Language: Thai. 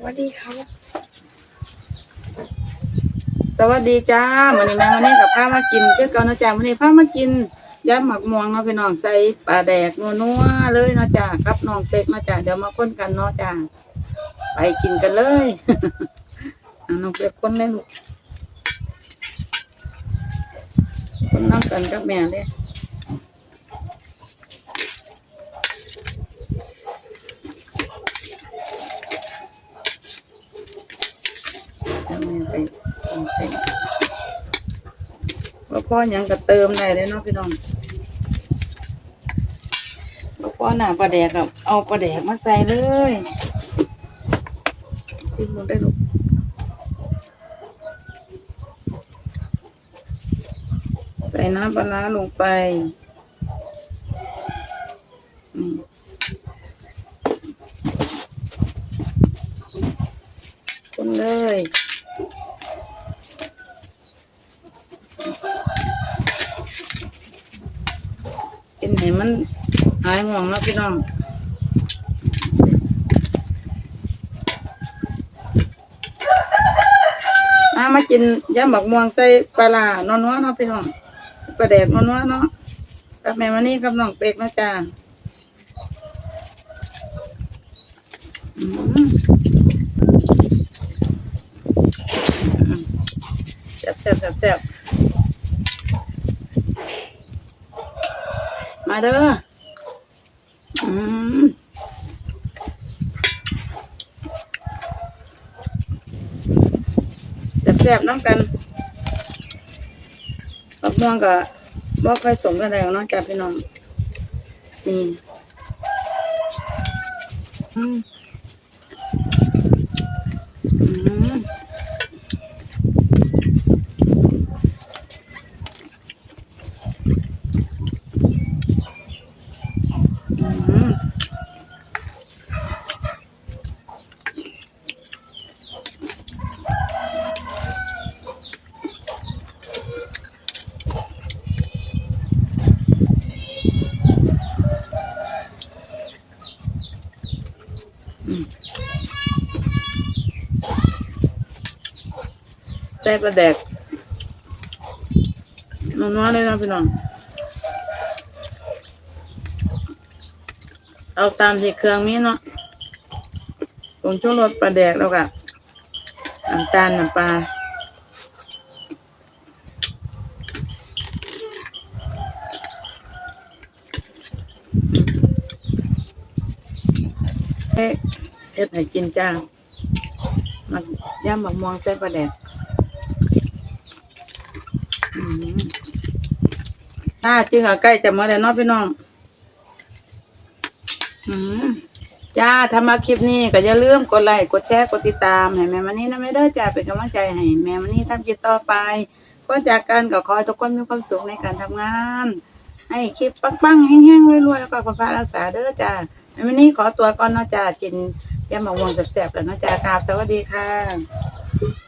วัสดีครับ สวัสดีจ้าวันนี้แม่วันนี้กับพามากินคือเก่านาะจ้าวันนี้พามากินยำหมักม่วงเนาะพี่น้องใส่ปลาแดกนัวๆเลยนะจ้ากับน้องเซ็กนะจ้าเดี๋ยวมาค้นกันเนาะจ้าไปกินกันเลยน้องเซ็กค้นเลยลูกค้นน้ำกันกับแม่เลยเอาแม่ ไปน้องเซ็กว่าพ่อยังก็เติมได้เลยเนาะพี่น้องว่าพ่อหน้าปลาแดกกับเอาปลาแดกมาใส่เลยซิมลงได้ลูกใส่น้ำปลาร้าลงไปนี่คนเลย กินให้มันหายห่วงเนาะพี่น้องมามากินยำหมักม่วงใส่ปลาร้านัวเนาะพี่น้องปลาแดกนอนนัวเนาะกับแม่มานี่กับน้องเป็กนะจ้าแซ่บแซ่บแซ่บแซ่บ มาเด้ออืมแซ่บๆน้ำกันมะม่วงกับบ่ค่อยสมกันแล้วเนาะจ้าพี่น้องนี่อืม ใส่ปลาแดกนัวๆเลยนะพี่น้อง เอาตามที่เครื่องมีเนาะผงชูรสปลาแดกแล้วก็น้ำตาลน้ำปลาเอ๊ะ เฮ็ดให้กินจ้ามักย่ำบักม่วงใส่ปลาแดกอืมถ้าจึงเอาใกล้จะมาแล้วเนาะพี่น้องอืมจ้าถ้ามาคลิปนี้ก็อย่าลืมกดไลค์กดแชร์กดติดตามให้แม่มันนี่นะไม่ได้อจ้าเป็นกำลังใจให้แม่มันนี่ทำคลิปต่อไปก็จากกันก็ขอให้ทุกคนมีความสุขในการทำงาน ให้คลิปปังๆแห้งๆรวยๆแล้วก็คุณพระรักษาเด้อจ้าแม่มันนี่ขอตัวก่อนเนาะจ้ากิน ยำมะม่วงแสบๆแล้วเนาะจ้ากราบสวัสดีค่ะ